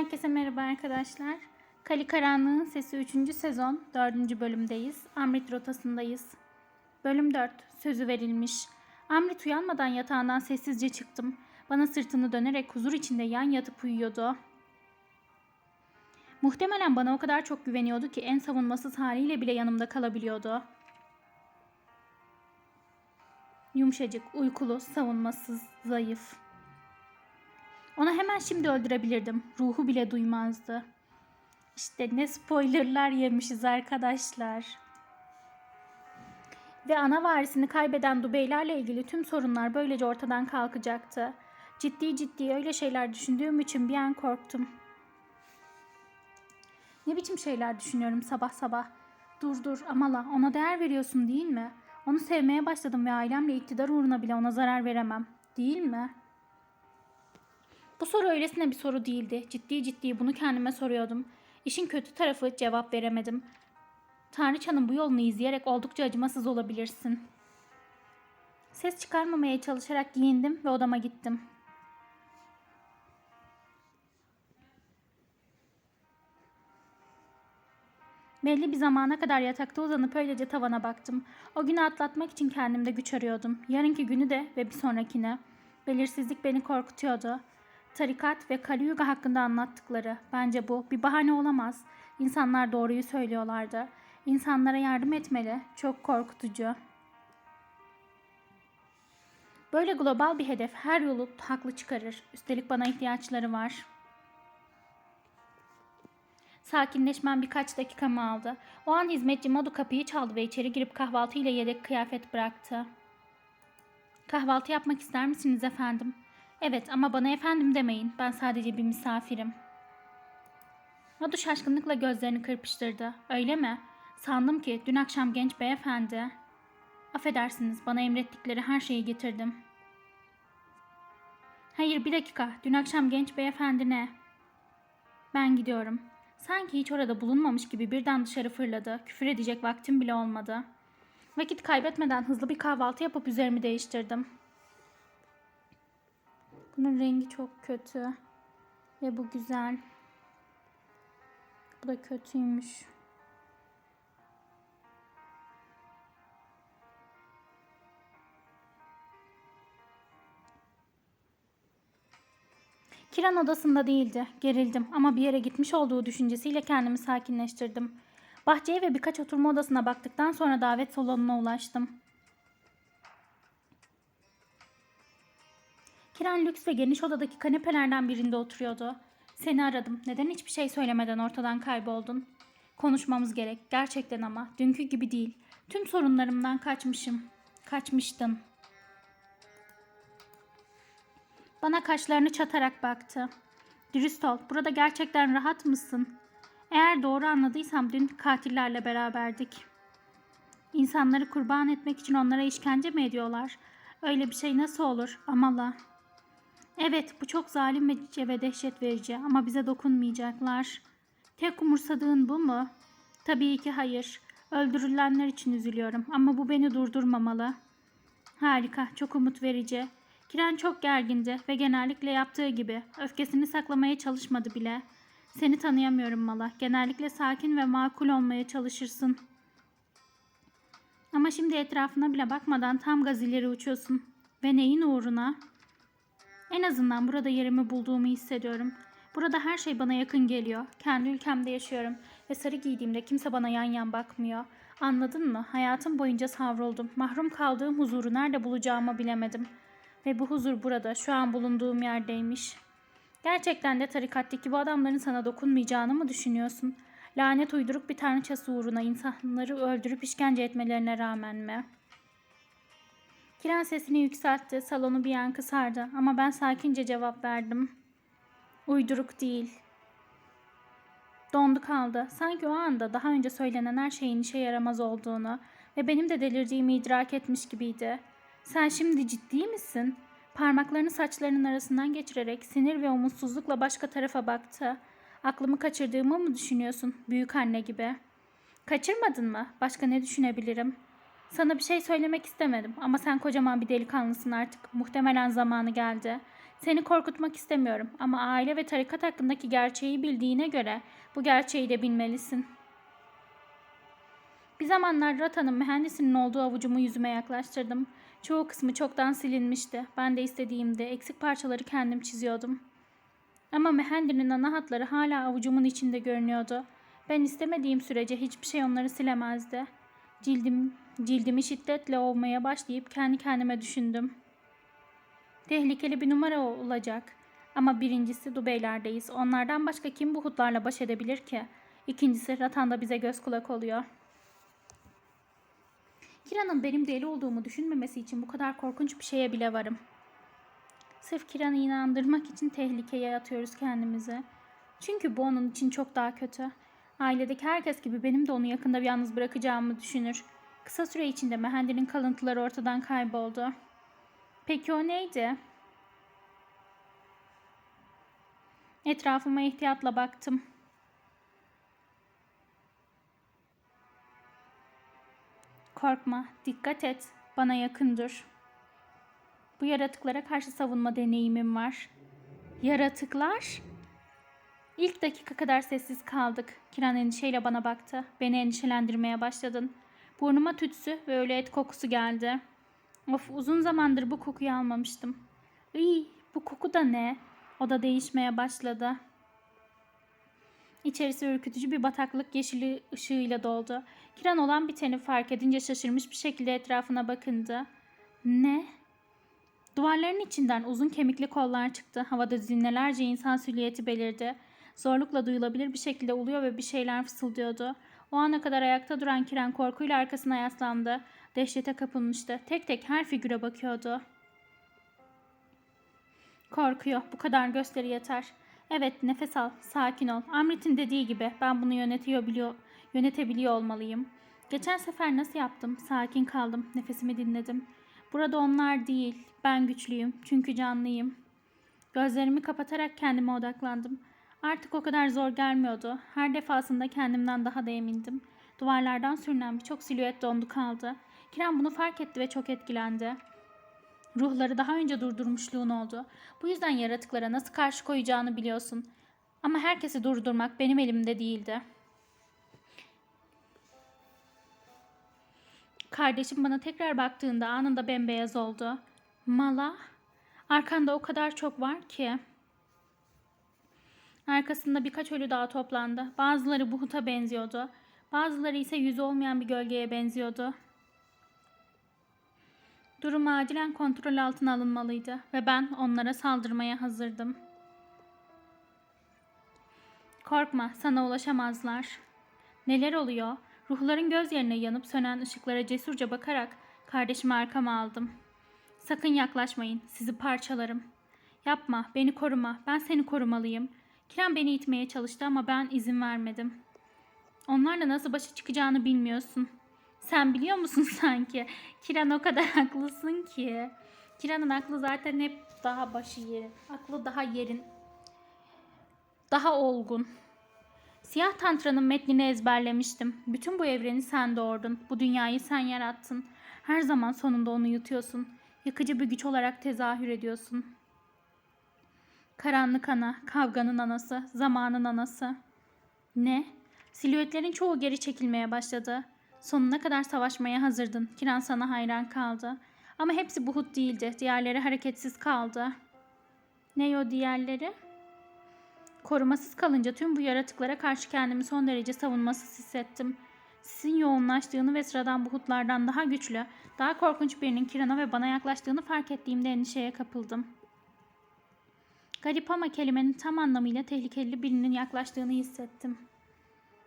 Herkese merhaba arkadaşlar. Kali Karanlığın Sesi 3. sezon 4. bölümdeyiz. Amrit rotasındayız. Bölüm 4. Sözü verilmiş. Amrit uyanmadan yatağından sessizce çıktım. Bana sırtını dönerek huzur içinde yan yatıp uyuyordu. Muhtemelen bana o kadar çok güveniyordu ki en savunmasız haliyle bile yanımda kalabiliyordu. Yumuşacık, uykulu, savunmasız, zayıf. Onu hemen şimdi öldürebilirdim. Ruhu bile duymazdı. İşte ne spoilerlar yemişiz arkadaşlar. Ve ana varisini kaybeden Dubeylerle ilgili tüm sorunlar böylece ortadan kalkacaktı. Ciddi ciddi öyle şeyler düşündüğüm için bir an korktum. Ne biçim şeyler düşünüyorum sabah sabah. Dur dur Amala ona değer veriyorsun değil mi? Onu sevmeye başladım ve ailemle iktidar uğruna bile ona zarar veremem. Değil mi?'' Bu soru öylesine bir soru değildi. Ciddi ciddi bunu kendime soruyordum. İşin kötü tarafı cevap veremedim. Tanrıçanın bu yolunu izleyerek oldukça acımasız olabilirsin. Ses çıkarmamaya çalışarak giyindim ve odama gittim. Belli bir zamana kadar yatakta uzanıp öylece tavana baktım. O günü atlatmak için kendimde güç arıyordum. Yarınki günü de ve bir sonrakine. Belirsizlik beni korkutuyordu. Tarikat ve Kali Yuga hakkında anlattıkları. Bence bu bir bahane olamaz. İnsanlar doğruyu söylüyorlardı. İnsanlara yardım etmeli. Çok korkutucu. Böyle global bir hedef her yolu haklı çıkarır. Üstelik bana ihtiyaçları var. Sakinleşmem birkaç dakikamı aldı. O an hizmetçi Madu kapıyı çaldı ve içeri girip kahvaltı ile yedek kıyafet bıraktı. Kahvaltı yapmak ister misiniz efendim? Evet ama bana efendim demeyin. Ben sadece bir misafirim. Madu şaşkınlıkla gözlerini kırpıştırdı. Öyle mi? Sandım ki dün akşam genç beyefendi. Affedersiniz bana emrettikleri her şeyi getirdim. Hayır bir dakika. Dün akşam genç beyefendi ne? Ben gidiyorum. Sanki hiç orada bulunmamış gibi birden dışarı fırladı. Küfür edecek vaktim bile olmadı. Vakit kaybetmeden hızlı bir kahvaltı yapıp üzerimi değiştirdim. Bunun rengi çok kötü. Ve bu güzel. Bu da kötüymüş. Kiran odasında değildi. Gerildim ama bir yere gitmiş olduğu düşüncesiyle kendimi sakinleştirdim. Bahçeye ve birkaç oturma odasına baktıktan sonra davet salonuna ulaştım. Kiran lüks ve geniş odadaki kanepelerden birinde oturuyordu. Seni aradım. Neden hiçbir şey söylemeden ortadan kayboldun? Konuşmamız gerek. Gerçekten ama. Dünkü gibi değil. Tüm sorunlarımdan kaçmışım. Kaçmıştın. Bana kaşlarını çatarak baktı. Dürüst ol. Burada gerçekten rahat mısın? Eğer doğru anladıysam dün katillerle beraberdik. İnsanları kurban etmek için onlara işkence mi ediyorlar? Öyle bir şey nasıl olur? Amala. Evet bu çok zalim ve dehşet verici ama bize dokunmayacaklar. Tek umursadığın bu mu? Tabii ki hayır. Öldürülenler için üzülüyorum ama bu beni durdurmamalı. Harika, çok umut verici. Kiren çok gergindi ve genellikle yaptığı gibi öfkesini saklamaya çalışmadı bile. Seni tanıyamıyorum Mala. Genellikle sakin ve makul olmaya çalışırsın. Ama şimdi etrafına bile bakmadan tam gaz ileri uçuyorsun. Ve neyin uğruna?'' En azından burada yerimi bulduğumu hissediyorum. Burada her şey bana yakın geliyor. Kendi ülkemde yaşıyorum ve sarı giydiğimde kimse bana yan yan bakmıyor. Anladın mı? Hayatım boyunca savruldum. Mahrum kaldığım huzuru nerede bulacağımı bilemedim. Ve bu huzur burada, şu an bulunduğum yerdeymiş. Gerçekten de tarikattaki bu adamların sana dokunmayacağını mı düşünüyorsun? Lanet uyduruk bir tanrıçası uğruna insanları öldürüp işkence etmelerine rağmen mi?'' Kiran sesini yükseltti. Salonu bir yankı sardı ama ben sakince cevap verdim. Uyduruk değil. Dondu kaldı. Sanki o anda daha önce söylenen her şeyin işe yaramaz olduğunu ve benim de delirdiğimi idrak etmiş gibiydi. Sen şimdi ciddi misin? Parmaklarını saçlarının arasından geçirerek sinir ve umutsuzlukla başka tarafa baktı. Aklımı kaçırdığımı mı düşünüyorsun büyük anne gibi? Kaçırmadın mı? Başka ne düşünebilirim?'' Sana bir şey söylemek istemedim ama sen kocaman bir delikanlısın artık. Muhtemelen zamanı geldi. Seni korkutmak istemiyorum ama aile ve tarikat hakkındaki gerçeği bildiğine göre bu gerçeği de bilmelisin. Bir zamanlar Rata'nın mühendisinin olduğu avucumu yüzüme yaklaştırdım. Çoğu kısmı çoktan silinmişti. Ben de istediğimde eksik parçaları kendim çiziyordum. Ama Mehendi'nin ana hatları hala avucumun içinde görünüyordu. Ben istemediğim sürece hiçbir şey onları silemezdi. Cildim, cildimi şiddetle ovmaya başlayıp kendi kendime düşündüm. Tehlikeli bir numara olacak. Ama birincisi Dubeyler'deyiz. Onlardan başka kim bu hutlarla baş edebilir ki? İkincisi Ratan da bize göz kulak oluyor. Kira'nın benim deli olduğumu düşünmemesi için bu kadar korkunç bir şeye bile varım. Sırf Kiran'ı inandırmak için tehlikeye atıyoruz kendimizi. Çünkü bu onun için çok daha kötü. Ailedeki herkes gibi benim de onu yakında yalnız bırakacağımı düşünür. Kısa süre içinde Mehendi'nin kalıntıları ortadan kayboldu. Peki o neydi? Etrafıma ihtiyatla baktım. Korkma, dikkat et. Bana yakın dur. Bu yaratıklara karşı savunma deneyimim var. Yaratıklar? İlk dakika kadar sessiz kaldık. Kiran endişeyle bana baktı. Beni endişelendirmeye başladın. Burnuma tütsü ve ölü et kokusu geldi. Of uzun zamandır bu kokuyu almamıştım. İyi, bu koku da ne? O da değişmeye başladı. İçerisi ürkütücü bir bataklık yeşili ışığıyla doldu. Kiran olan biteni fark edince şaşırmış bir şekilde etrafına bakındı. Ne? Duvarların içinden uzun kemikli kollar çıktı. Havada zinnelerce insan silüeti belirdi. Zorlukla duyulabilir bir şekilde uluyor ve bir şeyler fısıldıyordu. O ana kadar ayakta duran Kiran korkuyla arkasına yaslandı. Dehşete kapılmıştı. Tek tek her figüre bakıyordu. Korkuyor. Bu kadar gösteri yeter. Evet nefes al. Sakin ol. Amrit'in dediği gibi ben bunu yönetiyor biliyor, yönetebiliyor olmalıyım. Geçen sefer nasıl yaptım? Sakin kaldım. Nefesimi dinledim. Burada onlar değil. Ben güçlüyüm. Çünkü canlıyım. Gözlerimi kapatarak kendime odaklandım. Artık o kadar zor gelmiyordu. Her defasında kendimden daha da emindim. Duvarlardan sürünen birçok silüet dondu kaldı. Kiran bunu fark etti ve çok etkilendi. Ruhları daha önce durdurmuşluğun oldu. Bu yüzden yaratıklara nasıl karşı koyacağını biliyorsun. Ama herkesi durdurmak benim elimde değildi. Kardeşim bana tekrar baktığında anında bembeyaz oldu. Mala, arkanda o kadar çok var ki. Arkasında birkaç ölü daha toplandı. Bazıları buhuta benziyordu. Bazıları ise yüzü olmayan bir gölgeye benziyordu. Durum acilen kontrol altına alınmalıydı ve ben onlara saldırmaya hazırdım. Korkma, sana ulaşamazlar. Neler oluyor? Ruhların gözlerine yanıp sönen ışıklara cesurca bakarak kardeşimi arkama aldım. Sakın yaklaşmayın, sizi parçalarım. Yapma, beni koruma, ben seni korumalıyım. Kiran beni itmeye çalıştı ama ben izin vermedim. Onlarla nasıl başa çıkacağını bilmiyorsun. Sen biliyor musun sanki? Kiran o kadar haklısın ki. Kiran'ın aklı zaten hep daha başı yerin. Aklı daha yerin. Daha olgun. Siyah Tantra'nın metnini ezberlemiştim. Bütün bu evreni sen doğurdun. Bu dünyayı sen yarattın. Her zaman sonunda onu yutuyorsun. Yıkıcı bir güç olarak tezahür ediyorsun. Karanlık ana, kavganın anası, zamanın anası. Ne? Silüetlerin çoğu geri çekilmeye başladı. Sonuna kadar savaşmaya hazırdın. Kiran sana hayran kaldı. Ama hepsi buhut değildi. Diğerleri hareketsiz kaldı. Ne o diğerleri? Korumasız kalınca tüm bu yaratıklara karşı kendimi son derece savunmasız hissettim. Sizin yoğunlaştığını ve sıradan buhutlardan daha güçlü, daha korkunç birinin Kiran'a ve bana yaklaştığını fark ettiğimde endişeye kapıldım. Garip ama kelimenin tam anlamıyla tehlikeli birinin yaklaştığını hissettim.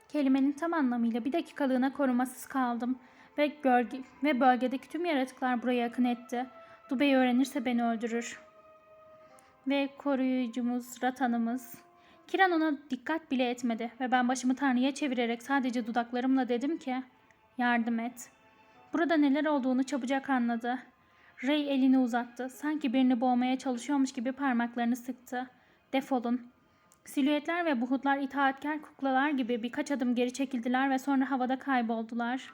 Kelimenin tam anlamıyla bir dakikalığına korumasız kaldım ve gölge ve bölgedeki tüm yaratıklar buraya akın etti. Dubey öğrenirse beni öldürür. Ve koruyucumuz, ratanımız. Kiran ona dikkat bile etmedi ve ben başımı Tanrı'ya çevirerek sadece dudaklarımla dedim ki yardım et. Burada neler olduğunu çabucak anladı. Ray elini uzattı. Sanki birini boğmaya çalışıyormuş gibi parmaklarını sıktı. Defolun. Silüetler ve buhutlar itaatkar kuklalar gibi birkaç adım geri çekildiler ve sonra havada kayboldular.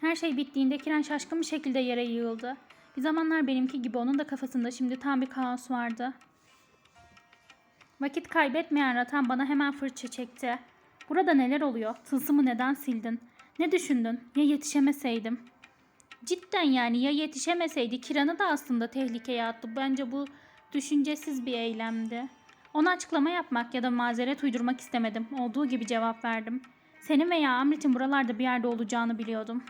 Her şey bittiğinde Kiran şaşkın bir şekilde yere yığıldı. Bir zamanlar benimki gibi onun da kafasında şimdi tam bir kaos vardı. Vakit kaybetmeyen Ratan bana hemen fırça çekti. Burada neler oluyor? Tılsımı neden sildin? Ne düşündün? Ya yetişemeseydim? Cidden yani ya yetişemeseydi Kiran'ı da aslında tehlikeye attı. Bence bu düşüncesiz bir eylemdi. Ona açıklama yapmak ya da mazeret uydurmak istemedim. Olduğu gibi cevap verdim. Senin veya Amrit'in buralarda bir yerde olacağını biliyordum.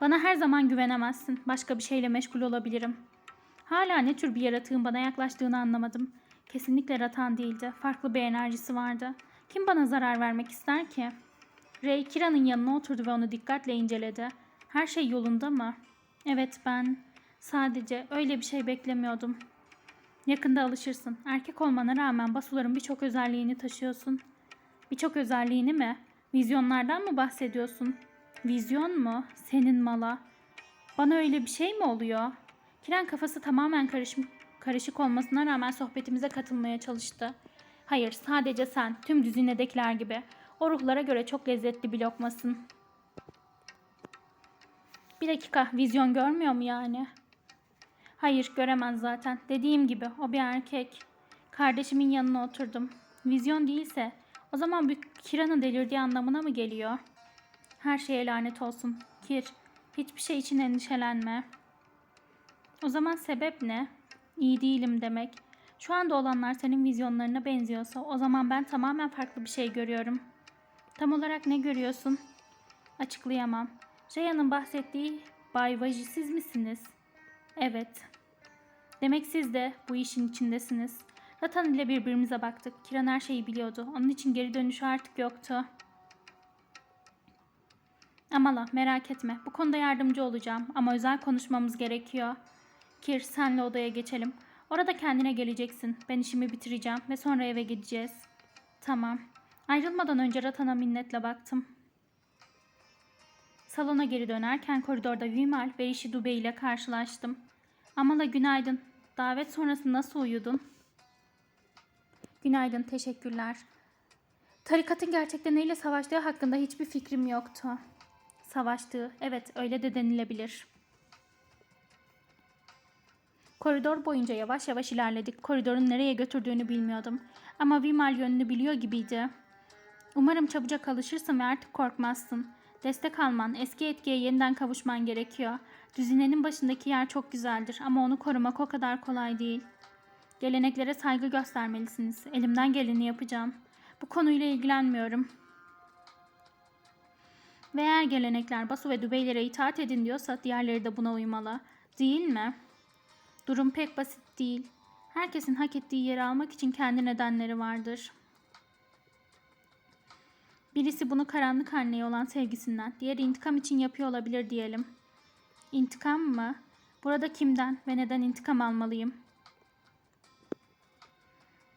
Bana her zaman güvenemezsin. Başka bir şeyle meşgul olabilirim. Hala ne tür bir yaratığın bana yaklaştığını anlamadım. Kesinlikle ratan değildi. Farklı bir enerjisi vardı. Kim bana zarar vermek ister ki? Ray Kira'nın yanına oturdu ve onu dikkatle inceledi. Her şey yolunda mı? Evet ben sadece öyle bir şey beklemiyordum. Yakında alışırsın. Erkek olmana rağmen basuların birçok özelliğini taşıyorsun. Birçok özelliğini mi? Vizyonlardan mı bahsediyorsun? Vizyon mu? Senin mala. Bana öyle bir şey mi oluyor? Kiran kafası tamamen karışık, karışık olmasına rağmen sohbetimize katılmaya çalıştı. Hayır, sadece sen, tüm düzinedekiler gibi. O ruhlara göre çok lezzetli bir lokmasın. Bir dakika, vizyon görmüyor mu yani? Hayır, göremez zaten. Dediğim gibi, o bir erkek. Kardeşimin yanına oturdum. Vizyon değilse, o zaman bu Kira'nın delirdiği anlamına mı geliyor? Her şeye lanet olsun. Kir, hiçbir şey için endişelenme. O zaman sebep ne? İyi değilim demek. Şu anda olanlar senin vizyonlarına benziyorsa o zaman ben tamamen farklı bir şey görüyorum. Tam olarak ne görüyorsun? Açıklayamam. Jaya'nın bahsettiği Bay Vaji misiniz? Evet. Demek siz de bu işin içindesiniz. Ratan ile birbirimize baktık. Kiran her şeyi biliyordu. Onun için geri dönüşü artık yoktu. Amala merak etme. Bu konuda yardımcı olacağım ama özel konuşmamız gerekiyor. Kir senle odaya geçelim. Orada kendine geleceksin. Ben işimi bitireceğim ve sonra eve gideceğiz. Tamam. Ayrılmadan önce Ratan'a minnetle baktım. Salona geri dönerken koridorda Vimal ve Rishi Dubey ile karşılaştım. Amala günaydın. Davet sonrası nasıl uyudun? Günaydın, teşekkürler. Tarikatın gerçekten neyle savaştığı hakkında hiçbir fikrim yoktu. Savaştığı, evet öyle de denilebilir. Koridor boyunca yavaş yavaş ilerledik. Koridorun nereye götürdüğünü bilmiyordum. Ama Vimal yönünü biliyor gibiydi. Umarım çabucak alışırsın ve artık korkmazsın. Destek alman, eski etkiye yeniden kavuşman gerekiyor. Düzinenin başındaki yer çok güzeldir ama onu korumak o kadar kolay değil. Geleneklere saygı göstermelisiniz. Elimden geleni yapacağım. Bu konuyla ilgilenmiyorum. Ve eğer gelenekler Basu ve Dübeylere itaat edin diyorsa diğerleri de buna uymalı. Değil mi? Durum pek basit değil. Herkesin hak ettiği yeri almak için kendi nedenleri vardır. Birisi bunu karanlık anneye olan sevgisinden, diğeri intikam için yapıyor olabilir diyelim. İntikam mı? Burada kimden ve neden intikam almalıyım?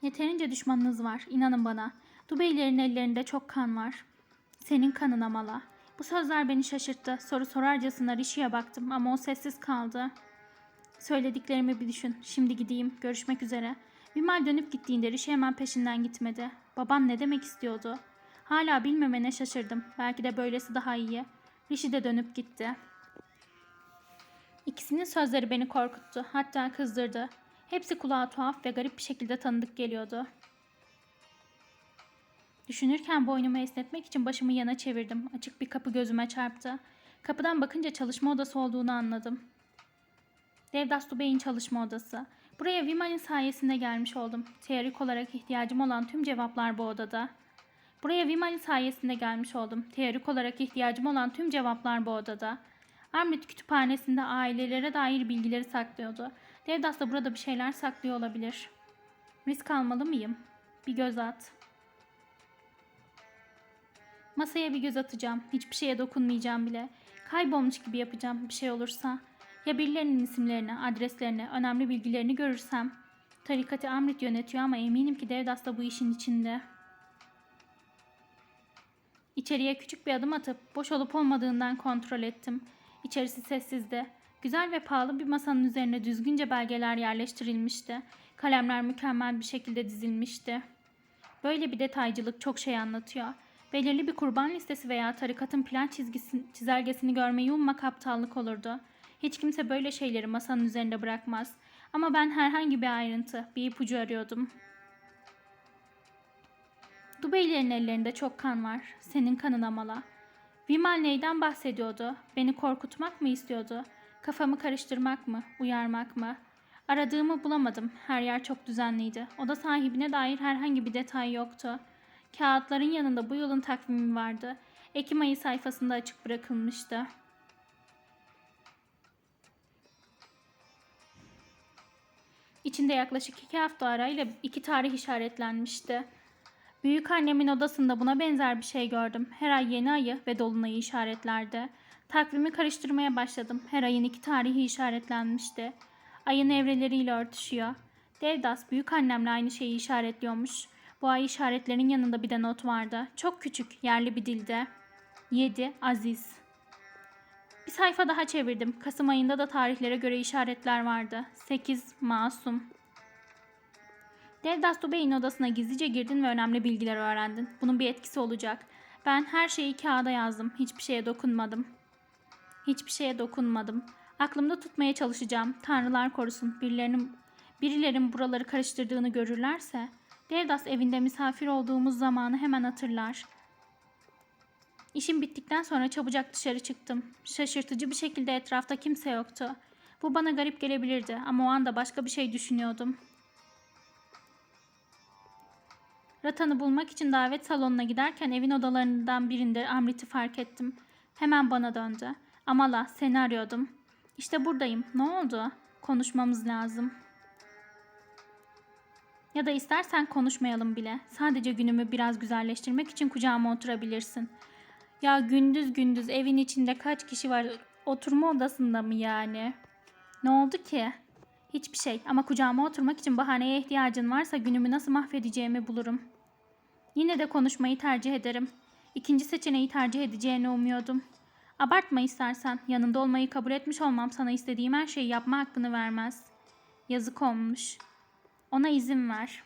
Yeterince düşmanınız var, inanın bana. Dubeylerin ellerinde çok kan var. Senin kanın amala. Bu sözler beni şaşırttı. Soru sorarcasına Rishi'ye baktım ama o sessiz kaldı. Söylediklerimi bir düşün. Şimdi gideyim. Görüşmek üzere. Vimal dönüp gittiğinde Rishi hemen peşinden gitmedi. Baban ne demek istiyordu? Hala bilmemene şaşırdım. Belki de böylesi daha iyi. Rishi de dönüp gitti. İkisinin sözleri beni korkuttu. Hatta kızdırdı. Hepsi kulağa tuhaf ve garip bir şekilde tanıdık geliyordu. Düşünürken boynumu esnetmek için başımı yana çevirdim. Açık bir kapı gözüme çarptı. Kapıdan bakınca çalışma odası olduğunu anladım. Devdastu Bey'in çalışma odası. Buraya Vimal'in sayesinde gelmiş oldum. Teorik olarak ihtiyacım olan tüm cevaplar bu odada. Buraya Vimal'in sayesinde gelmiş oldum. Teorik olarak ihtiyacım olan tüm cevaplar bu odada. Armit kütüphanesinde ailelere dair bilgileri saklıyordu. Devdas da burada bir şeyler saklıyor olabilir. Risk almalı mıyım? Bir göz at. Masaya bir göz atacağım. Hiçbir şeye dokunmayacağım bile. Kaybolmuş gibi yapacağım bir şey olursa. Ya birilerinin isimlerini, adreslerini, önemli bilgilerini görürsem. Tarikatı Amrit yönetiyor ama eminim ki Devdas da bu işin içinde. İçeriye küçük bir adım atıp boş olup olmadığından kontrol ettim. İçerisi sessizdi. Güzel ve pahalı bir masanın üzerine düzgünce belgeler yerleştirilmişti. Kalemler mükemmel bir şekilde dizilmişti. Böyle bir detaycılık çok şey anlatıyor. Belirli bir kurban listesi veya tarikatın plan çizgisi, çizelgesini görmeyi ummak aptallık olurdu. Hiç kimse böyle şeyleri masanın üzerinde bırakmaz. Ama ben herhangi bir ayrıntı, bir ipucu arıyordum. Dubeylerin ellerinde çok kan var. Senin kanın amala. Vimal neyden bahsediyordu? Beni korkutmak mı istiyordu? Kafamı karıştırmak mı? Uyarmak mı? Aradığımı bulamadım. Her yer çok düzenliydi. Oda sahibine dair herhangi bir detay yoktu. Kağıtların yanında bu yılın takvimi vardı. Ekim ayı sayfasında açık bırakılmıştı. İçinde yaklaşık iki hafta arayla iki tarih işaretlenmişti. Büyük annemin odasında buna benzer bir şey gördüm. Her ay yeni ayı ve dolunayı işaretlerdi. Takvimi karıştırmaya başladım. Her ayın iki tarihi işaretlenmişti. Ayın evreleriyle örtüşüyor. Devdas büyük annemle aynı şeyi işaretliyormuş. Bu ay işaretlerin yanında bir de not vardı. Çok küçük, yerli bir dilde. 7. Aziz. Bir sayfa daha çevirdim. Kasım ayında da tarihlere göre işaretler vardı. 8. Masum. Devdas Bey'in odasına gizlice girdin ve önemli bilgiler öğrendin. Bunun bir etkisi olacak. Ben her şeyi kağıda yazdım. Hiçbir şeye dokunmadım. Hiçbir şeye dokunmadım. Aklımda tutmaya çalışacağım. Tanrılar korusun. Birilerinin, birilerin buraları karıştırdığını görürlerse. Devdas evinde misafir olduğumuz zamanı hemen hatırlar. İşim bittikten sonra çabucak dışarı çıktım. Şaşırtıcı bir şekilde etrafta kimse yoktu. Bu bana garip gelebilirdi ama o anda başka bir şey düşünüyordum. Ratan'ı bulmak için davet salonuna giderken evin odalarından birinde Amrit'i fark ettim. Hemen bana döndü. Amala seni arıyordum. İşte buradayım. Ne oldu? Konuşmamız lazım. Ya da istersen konuşmayalım bile. Sadece günümü biraz güzelleştirmek için kucağıma oturabilirsin. Ya gündüz gündüz evin içinde kaç kişi var? Oturma odasında mı yani? Ne oldu ki? Hiçbir şey ama kucağıma oturmak için bahaneye ihtiyacın varsa günümü nasıl mahvedeceğimi bulurum. Yine de konuşmayı tercih ederim. İkinci seçeneği tercih edeceğini umuyordum. Abartma istersen. Yanında olmayı kabul etmiş olmam sana istediğim her şeyi yapma hakkını vermez. Yazık olmuş. Ona izin ver.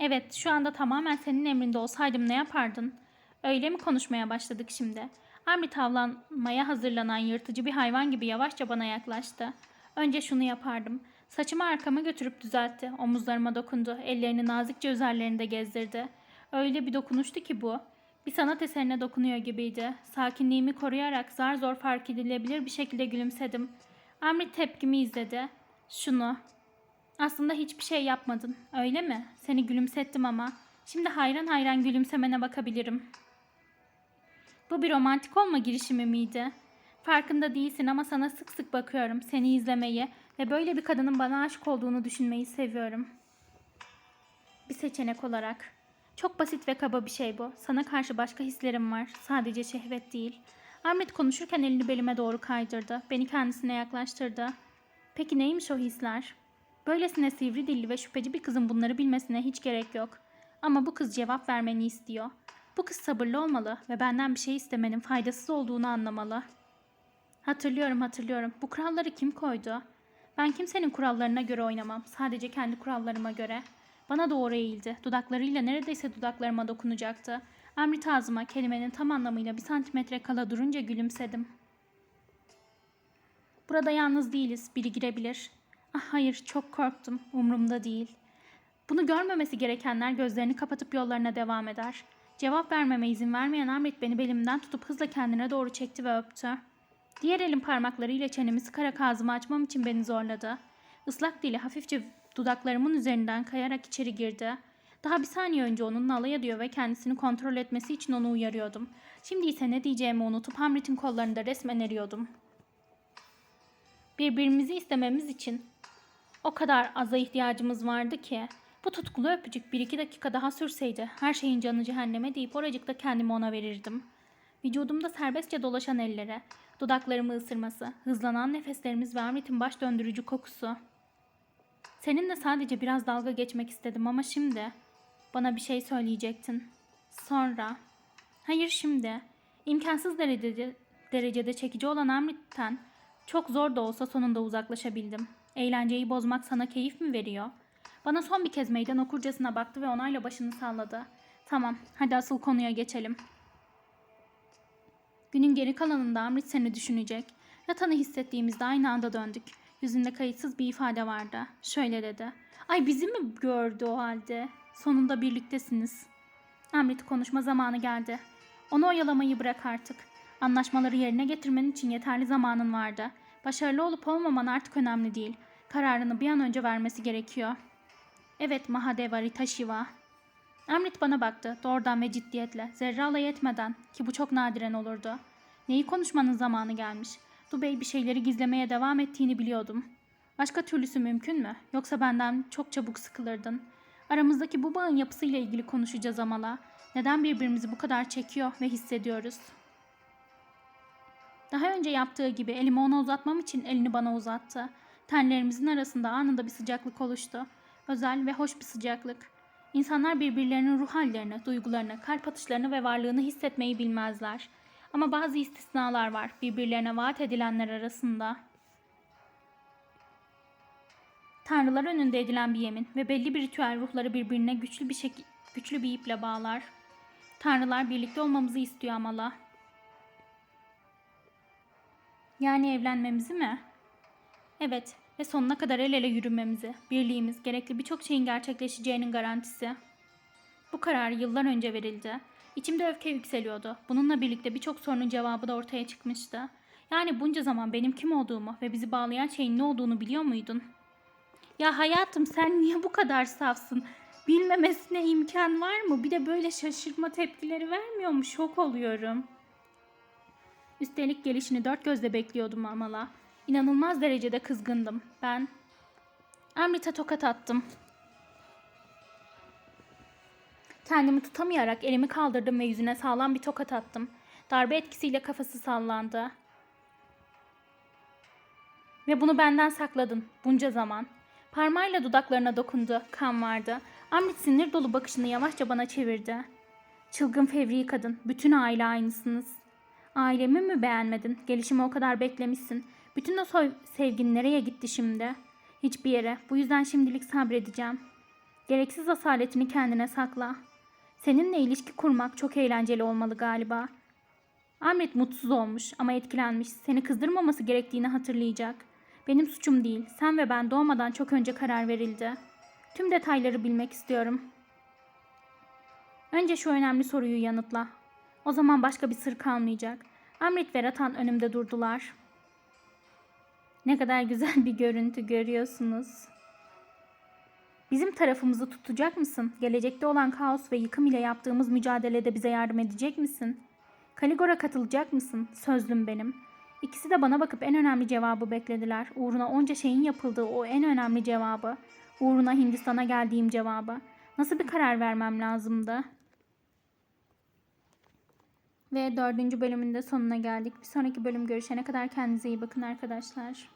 Evet, şu anda tamamen senin emrinde olsaydım ne yapardın? Öyle mi konuşmaya başladık şimdi? Amri tavlanmaya hazırlanan yırtıcı bir hayvan gibi yavaşça bana yaklaştı. Önce şunu yapardım. Saçımı arkama götürüp düzeltti. Omuzlarıma dokundu. Ellerini nazikçe üzerlerinde gezdirdi. Öyle bir dokunuştu ki bu. Bir sanat eserine dokunuyor gibiydi. Sakinliğimi koruyarak zar zor fark edilebilir bir şekilde gülümsedim. Amri tepkimi izledi. Şunu. Aslında hiçbir şey yapmadın. Öyle mi? Seni gülümsettim ama. Şimdi hayran hayran gülümsemene bakabilirim. Bu bir romantik olma girişimi miydi? Farkında değilsin ama sana sık sık bakıyorum. Seni izlemeyi ve böyle bir kadının bana aşık olduğunu düşünmeyi seviyorum. Bir seçenek olarak. Çok basit ve kaba bir şey bu. Sana karşı başka hislerim var. Sadece şehvet değil. Ahmet konuşurken elini belime doğru kaydırdı. Beni kendisine yaklaştırdı. Peki neymiş o hisler? Böylesine sivri dilli ve şüpheci bir kızın bunları bilmesine hiç gerek yok. Ama bu kız cevap vermeni istiyor. Bu kız sabırlı olmalı ve benden bir şey istemenin faydasız olduğunu anlamalı. Hatırlıyorum hatırlıyorum. Bu kuralları kim koydu? Ben kimsenin kurallarına göre oynamam. Sadece kendi kurallarıma göre. Bana doğru eğildi. Dudaklarıyla neredeyse dudaklarıma dokunacaktı. Amrit ağzıma kelimenin tam anlamıyla bir santimetre kala durunca gülümsedim. Burada yalnız değiliz. Biri girebilir. Ah hayır çok korktum. Umrumda değil. Bunu görmemesi gerekenler gözlerini kapatıp yollarına devam eder. Cevap vermeme izin vermeyen Amrit beni belimden tutup hızla kendine doğru çekti ve öptü. Diğer elin parmaklarıyla çenemi sıkarak ağzımı açmam için beni zorladı. Islak dili hafifçe dudaklarımın üzerinden kayarak içeri girdi. Daha bir saniye önce onunla alay ediyor ve kendisini kontrol etmesi için onu uyarıyordum. Şimdi ise ne diyeceğimi unutup Hamlet'in kollarında resmen eriyordum. Birbirimizi istememiz için o kadar aza ihtiyacımız vardı ki bu tutkulu öpücük bir iki dakika daha sürseydi her şeyin canı cehenneme deyip oracıkta kendimi ona verirdim. Vücudumda serbestçe dolaşan ellere, dudaklarımı ısırması, hızlanan nefeslerimiz ve Hamlet'in baş döndürücü kokusu. Seninle sadece biraz dalga geçmek istedim ama şimdi bana bir şey söyleyecektin. Sonra. Hayır şimdi. İmkansız derecede, derecede çekici olan Hamlet'ten çok zor da olsa sonunda uzaklaşabildim. Eğlenceyi bozmak sana keyif mi veriyor? Bana son bir kez meydan okurcasına baktı ve onayla başını salladı. Tamam, hadi asıl konuya geçelim. Günün geri kalanında Amrit seni düşünecek. Ratan'ı hissettiğimizde aynı anda döndük. Yüzünde kayıtsız bir ifade vardı. Şöyle dedi. Ay bizi mi gördü o halde? Sonunda birliktesiniz. Amrit konuşma zamanı geldi. Onu oyalamayı bırak artık. Anlaşmaları yerine getirmen için yeterli zamanın vardı. Başarılı olup olmaman artık önemli değil. Kararını bir an önce vermesi gerekiyor. Evet Mahadeva Ritashiva. Amrit bana baktı doğrudan ve ciddiyetle. Zerre alay etmeden ki bu çok nadiren olurdu. Neyi konuşmanın zamanı gelmiş. Dubey bir şeyleri gizlemeye devam ettiğini biliyordum. Başka türlüsü mümkün mü? Yoksa benden çok çabuk sıkılırdın. Aramızdaki bu bağın yapısıyla ilgili konuşacağız amala. Neden birbirimizi bu kadar çekiyor ve hissediyoruz? Daha önce yaptığı gibi elimi ona uzatmam için elini bana uzattı. Tenlerimizin arasında anında bir sıcaklık oluştu. Özel ve hoş bir sıcaklık. İnsanlar birbirlerinin ruh hallerini, duygularını, kalp atışlarını ve varlığını hissetmeyi bilmezler. Ama bazı istisnalar var birbirlerine vaat edilenler arasında. Tanrılar önünde edilen bir yemin ve belli bir ritüel ruhları birbirine güçlü bir şek- güçlü bir iple bağlar. Tanrılar birlikte olmamızı istiyor amala. Yani evlenmemizi mi? Evet ve sonuna kadar el ele yürümemizi, birliğimiz, gerekli birçok şeyin gerçekleşeceğinin garantisi. Bu karar yıllar önce verildi. İçimde öfke yükseliyordu. Bununla birlikte birçok sorunun cevabı da ortaya çıkmıştı. Yani bunca zaman benim kim olduğumu ve bizi bağlayan şeyin ne olduğunu biliyor muydun? Ya hayatım sen niye bu kadar safsın? Bilmemesine imkan var mı? Bir de böyle şaşırma tepkileri vermiyor mu? Şok oluyorum. Üstelik gelişini dört gözle bekliyordum Amala. İnanılmaz derecede kızgındım. Ben Amrit'e tokat attım. Kendimi tutamayarak elimi kaldırdım ve yüzüne sağlam bir tokat attım. Darbe etkisiyle kafası sallandı. Ve bunu benden sakladın bunca zaman. Parmağıyla dudaklarına dokundu. Kan vardı. Amrit sinir dolu bakışını yavaşça bana çevirdi. Çılgın fevri kadın. Bütün aile aynısınız. Ailemi mi beğenmedin? Gelişimi o kadar beklemişsin. Bütün o sevgin nereye gitti şimdi? Hiçbir yere. Bu yüzden şimdilik sabredeceğim. Gereksiz asaletini kendine sakla. Seninle ilişki kurmak çok eğlenceli olmalı galiba. Ahmet mutsuz olmuş ama etkilenmiş. Seni kızdırmaması gerektiğini hatırlayacak. Benim suçum değil. Sen ve ben doğmadan çok önce karar verildi. Tüm detayları bilmek istiyorum. Önce şu önemli soruyu yanıtla. O zaman başka bir sır kalmayacak. Amrit ve Ratan önümde durdular. Ne kadar güzel bir görüntü görüyorsunuz. Bizim tarafımızı tutacak mısın? Gelecekte olan kaos ve yıkım ile yaptığımız mücadelede bize yardım edecek misin? Kaligor'a katılacak mısın? Sözlüm benim. İkisi de bana bakıp en önemli cevabı beklediler. Uğruna onca şeyin yapıldığı o en önemli cevabı. Uğruna Hindistan'a geldiğim cevabı. Nasıl bir karar vermem lazımdı? Ve dördüncü bölümün de sonuna geldik. Bir sonraki bölüm görüşene kadar kendinize iyi bakın arkadaşlar.